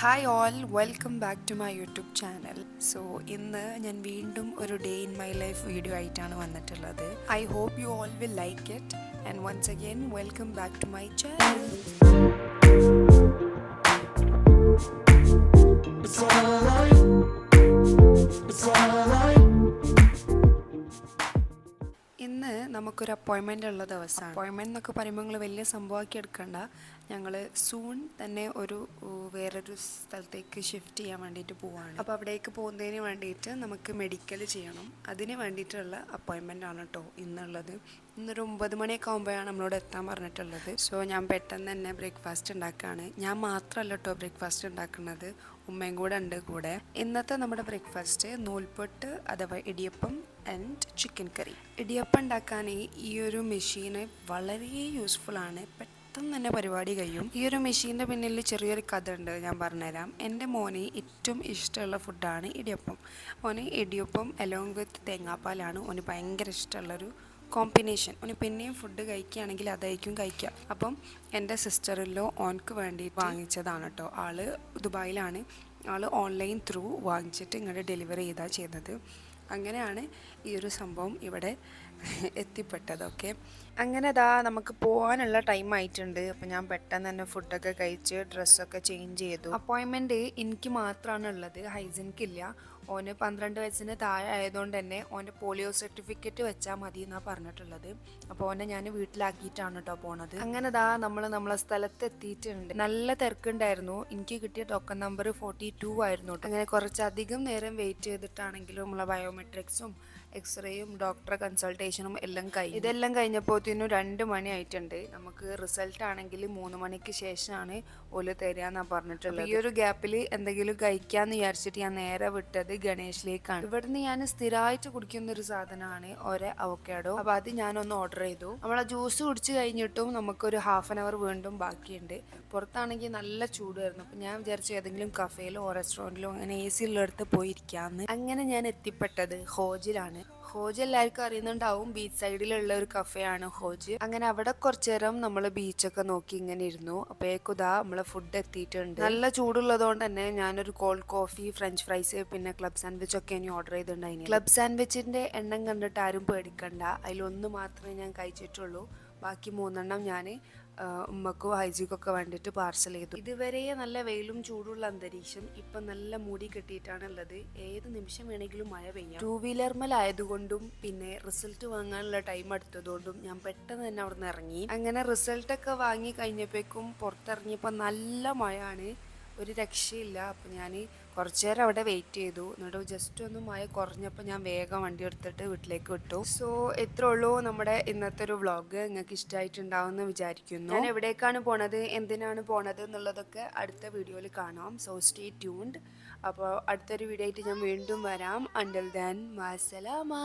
Hi all welcome back to my YouTube channel so ഇന്ന് ഞാൻ വീണ്ടും ഒരു day in my life video ആയിട്ടാണ് വന്നിട്ടുള്ളത്. I hope you all will like it and once again welcome back to my channel ഇന്ന് നമുക്കൊരു അപ്പോയിൻമെന്റ് ഉള്ള ദിവസമാണ്. അപ്പോയിൻമെന്റ് എന്നൊക്കെ പറയുമ്പോൾ നിങ്ങൾ വലിയ സംഭവമാക്കി എടുക്കണ്ട. ഞങ്ങൾ സൂൺ തന്നെ ഒരു വേറൊരു സ്ഥലത്തേക്ക് ഷിഫ്റ്റ് ചെയ്യാൻ വേണ്ടിയിട്ട് പോവാണ്. അപ്പോൾ അവിടേക്ക് പോകുന്നതിന് വേണ്ടിയിട്ട് നമുക്ക് മെഡിക്കൽ ചെയ്യണം. അതിന് വേണ്ടിയിട്ടുള്ള അപ്പോയിൻമെന്റ് ആണ് കേട്ടോ ഇന്നുള്ളത്. ഇന്നൊരു ഒമ്പത് മണിയൊക്കെ ആകുമ്പോഴാണ് നമ്മളോട് എത്താൻ പറഞ്ഞിട്ടുള്ളത്. സോ ഞാൻ പെട്ടെന്ന് തന്നെ ബ്രേക്ക്ഫാസ്റ്റ് ഉണ്ടാക്കുകയാണ് ഞാൻ മാത്രമല്ല കേട്ടോ ബ്രേക്ക്ഫാസ്റ്റ് ഉണ്ടാക്കുന്നത്. ഉമ്മയും കൂടെ ഉണ്ട് കൂടെ. ഇന്നത്തെ നമ്മുടെ ബ്രേക്ക്ഫാസ്റ്റ് നൂൽപ്പൊട്ട് അഥവാ idiyappam and chicken curry idiyappam ഉണ്ടാക്കാൻ ഈ ഒരു മെഷീന് വളരെ യൂസ്ഫുൾ ആണ്. പെട്ടെന്ന് തന്നെ പരിപാടി കഴിയും. ഈ ഒരു മെഷീന്റെ പിന്നിൽ ചെറിയൊരു കഥ ഉണ്ട് ഞാൻ പറഞ്ഞുതരാം. എന്റെ മോന് ഏറ്റവും ഇഷ്ടമുള്ള ഫുഡാണ് ഇടിയപ്പം. മോന് ഇടിയപ്പം അലോങ് വിത്ത് തേങ്ങാപ്പാലാണ് ഓന് ഭയങ്കര ഇഷ്ടമുള്ളൊരു കോമ്പിനേഷൻ ഓന് പിന്നെയും ഫുഡ് കഴിക്കുകയാണെങ്കിൽ അതായിരിക്കും കഴിക്കുക. അപ്പം എന്റെ സിസ്റ്ററിലോ ഓൻക്ക് വേണ്ടി വാങ്ങിച്ചതാണ് കേട്ടോ. ആൾ ദുബായിലാണ്. ആൾ ഓൺലൈൻ ത്രൂ വാങ്ങിച്ചിട്ട് ഇങ്ങോട്ട് ഡെലിവറി ചെയ്താണ് ചെയ്തത്. അങ്ങനെയാണ് ഈ ഒരു സംഭവം ഇവിടെ എത്തിപ്പെട്ടത് ഓക്കെ അങ്ങനെ ദാ നമുക്ക് പോകാനുള്ള ടൈം ആയിട്ടുണ്ട്. അപ്പം ഞാൻ പെട്ടെന്ന് തന്നെ ഫുഡൊക്കെ കഴിച്ച് ഡ്രസ്സൊക്കെ ചേഞ്ച് ചെയ്തു. അപ്പോയിൻമെന്റ് എനിക്ക് മാത്രമാണ് ഉള്ളത്. ഹൈജിനിക്കില്ല ഓന് പന്ത്രണ്ട് വയസ്സിന് താഴെ ആയതുകൊണ്ട് തന്നെ ഓന്റെ പോളിയോ സർട്ടിഫിക്കറ്റ് വെച്ചാൽ മതി എന്നാണ് പറഞ്ഞിട്ടുള്ളത്. അപ്പോൾ ഓനെ ഞാൻ വീട്ടിലാക്കിയിട്ടാണ് കേട്ടോ പോണത്. അങ്ങനെ ദാ നമ്മൾ നമ്മളെ സ്ഥലത്ത് എത്തിയിട്ടുണ്ട്. നല്ല തിരക്കുണ്ടായിരുന്നു. എനിക്ക് കിട്ടിയ ടോക്കൺ നമ്പർ ഫോർട്ടി ടു ആയിരുന്നു അങ്ങനെ കുറച്ചധികം നേരം വെയിറ്റ് ചെയ്തിട്ടാണെങ്കിലും നമ്മളെ ബയോമെട്രിക്സും എക്സ്റേയും ഡോക്ടറെ കൺസൾട്ടേഷനും എല്ലാം കഴിഞ്ഞു. ഇതെല്ലാം കഴിഞ്ഞപ്പോഴത്തേനും രണ്ട് മണി ആയിട്ടുണ്ട് നമുക്ക് റിസൾട്ട് ആണെങ്കിൽ മൂന്ന് മണിക്ക് ശേഷമാണ് ഓൽ തരാന്നാ പറഞ്ഞിട്ടുള്ളത്. ഈ ഒരു ഗ്യാപ്പിൽ എന്തെങ്കിലും കഴിക്കാന്ന് വിചാരിച്ചിട്ട് ഞാൻ നേരെ വിട്ടത് ഗണേഷിലേക്കാണ്. ഇവിടുന്ന് ഞാൻ സ്ഥിരമായിട്ട് കുടിക്കുന്ന ഒരു സാധനമാണ് ഒരേ അവക്കാഡോ അപ്പൊ അത് ഞാനൊന്ന് ഓർഡർ ചെയ്തു. നമ്മളെ ജ്യൂസ് കുടിച്ച് കഴിഞ്ഞിട്ടും നമുക്കൊരു ഹാഫ് ആൻ അവർ വീണ്ടും ബാക്കിയുണ്ട്. പുറത്താണെങ്കിൽ നല്ല ചൂടായിരുന്നു. അപ്പൊ ഞാൻ വിചാരിച്ചു ഏതെങ്കിലും കഫേയിലോ റെസ്റ്റോറന്റിലോ അങ്ങനെ എ സി ഉള്ളിടത്ത് പോയിരിക്കാന്ന് അങ്ങനെ ഞാൻ എത്തിപ്പെട്ടത് ഹോജിലാണ്. ഹോജ് എല്ലാവർക്കും അറിയുന്നുണ്ടാവും ബീച്ച് സൈഡിലുള്ള ഒരു കഫേയാണ് ഹോജ്. അങ്ങനെ അവിടെ കുറച്ചു നേരം നമ്മൾ ബീച്ചൊക്കെ നോക്കി ഇങ്ങനെ ഇരുന്നു. അപ്പോഴേക്കുതാ നമ്മളെ ഫുഡ് എത്തിയിട്ടുണ്ട്. നല്ല ചൂടുള്ളതുകൊണ്ട് തന്നെ ഞാനൊരു കോൾഡ് കോഫി ഫ്രഞ്ച് ഫ്രൈസ് പിന്നെ ക്ലബ് സാൻഡ്വിച്ച് ഒക്കെ ഇനി ഓർഡർ ചെയ്തിട്ടുണ്ടായിരുന്നു ക്ലബ് സാൻഡ്വിച്ചിന്റെ എണ്ണം കണ്ടിട്ട് ആരും പേടിക്കണ്ട. അതിലൊന്ന് മാത്രമേ ഞാൻ കഴിച്ചിട്ടുള്ളൂ. ബാക്കി മൂന്നെണ്ണം ഞാൻ ഉമ്മക്കും ഹൈജിക്കൊക്കെ വേണ്ടിയിട്ട് പാർസൽ ചെയ്തു. ഇതുവരെ നല്ല വെയിലും ചൂടുള്ള അന്തരീക്ഷം ഇപ്പൊ നല്ല മൂടി കെട്ടിയിട്ടാണ് ഉള്ളത് ഏത് നിമിഷം വേണമെങ്കിലും മഴ പെയ്യാം. ടൂ വീലർമലായതുകൊണ്ടും പിന്നെ റിസൾട്ട് വാങ്ങാനുള്ള ടൈം എടുത്തതുകൊണ്ടും ഞാൻ പെട്ടെന്ന് തന്നെ അവിടെ നിന്ന് ഇറങ്ങി. അങ്ങനെ റിസൾട്ടൊക്കെ വാങ്ങി കഴിഞ്ഞപ്പോഴേക്കും പുറത്തിറങ്ങിയപ്പോൾ നല്ല മഴയാണ്. ഒരു രക്ഷയില്ല. അപ്പോൾ ഞാൻ കുറച്ചു നേരം അവിടെ വെയിറ്റ് ചെയ്തു. എന്നിട്ട് ജസ്റ്റ് ഒന്ന് മഴ കുറഞ്ഞപ്പോൾ ഞാൻ വേഗം വണ്ടി എടുത്തിട്ട് വീട്ടിലേക്ക് വിട്ടു. സോ എത്ര ഉള്ളൂ നമ്മുടെ ഇന്നത്തെ ഒരു വ്ളോഗ് നിങ്ങൾക്ക് ഇഷ്ടമായിട്ടുണ്ടാവും എന്ന് വിചാരിക്കുന്നു. ഞാൻ എവിടേക്കാണ് പോണത്? എന്തിനാണ് പോണത് എന്നുള്ളതൊക്കെ അടുത്ത വീഡിയോയിൽ കാണാം. സോ സ്റ്റേ ട്യൂൺഡ് അപ്പോൾ അടുത്തൊരു വീഡിയോ ആയിട്ട് ഞാൻ വീണ്ടും വരാം. അണ്ടൽ ദാൻ മാസലാമാ.